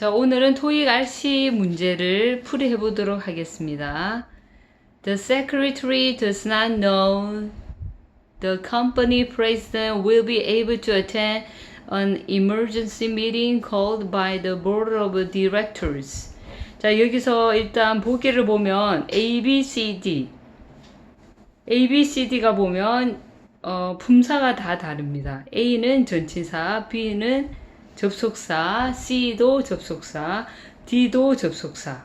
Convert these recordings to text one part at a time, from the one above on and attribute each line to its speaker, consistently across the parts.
Speaker 1: 자, 오늘은 토익 RC 문제를 풀이해 보도록 하겠습니다. The secretary does not know the company president will be able to attend an emergency meeting called by the board of directors. 자, 여기서 일단 보기를 보면 A, B, C, D. A, B, C, D가 보면 어, 품사가 다 다릅니다. A는 전치사, B는 접속사, C도 접속사, D도 접속사.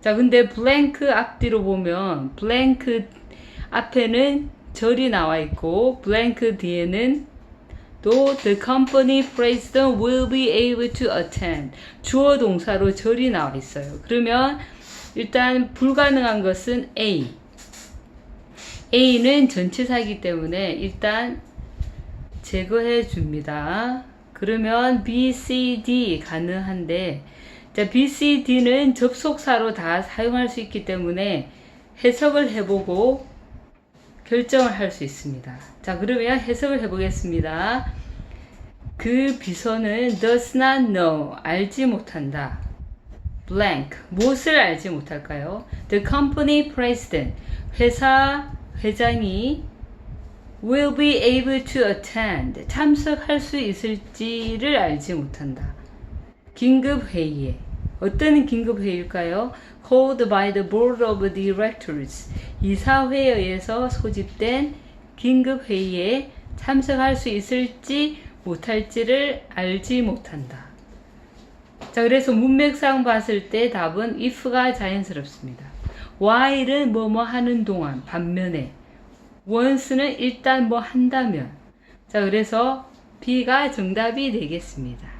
Speaker 1: 자, 근데 블랭크 앞뒤로 보면 블랭크 앞에는 절이 나와 있고 블랭크 뒤에는 또 the company president will be able to attend 주어 동사로 절이 나와 있어요. 그러면 일단 불가능한 것은 A. A는 전치사이기 때문에 일단 제거해 줍니다. 그러면 B, C, D 가능한데 자, B, C, D는 접속사로 다 사용할 수 있기 때문에 해석을 해보고 결정을 할 수 있습니다. 자, 그러면 해석을 해보겠습니다. 그 비서는 does not know, 알지 못한다. blank, 무엇을 알지 못할까요? The company president, 회사 회장이 will be able to attend, 참석할 수 있을지를 알지 못한다. 긴급 회의에 어떤 긴급 회의일까요? Called by the board of directors. 이사회에 의해서 소집된 긴급 회의에 참석할 수 있을지 못할지를 알지 못한다. 자, 그래서 문맥상 봤을 때 답은 if가 자연스럽습니다. while은 뭐뭐 하는 동안 반면에 once는 일단 뭐 한다면 자, 그래서 B가 정답이 되겠습니다.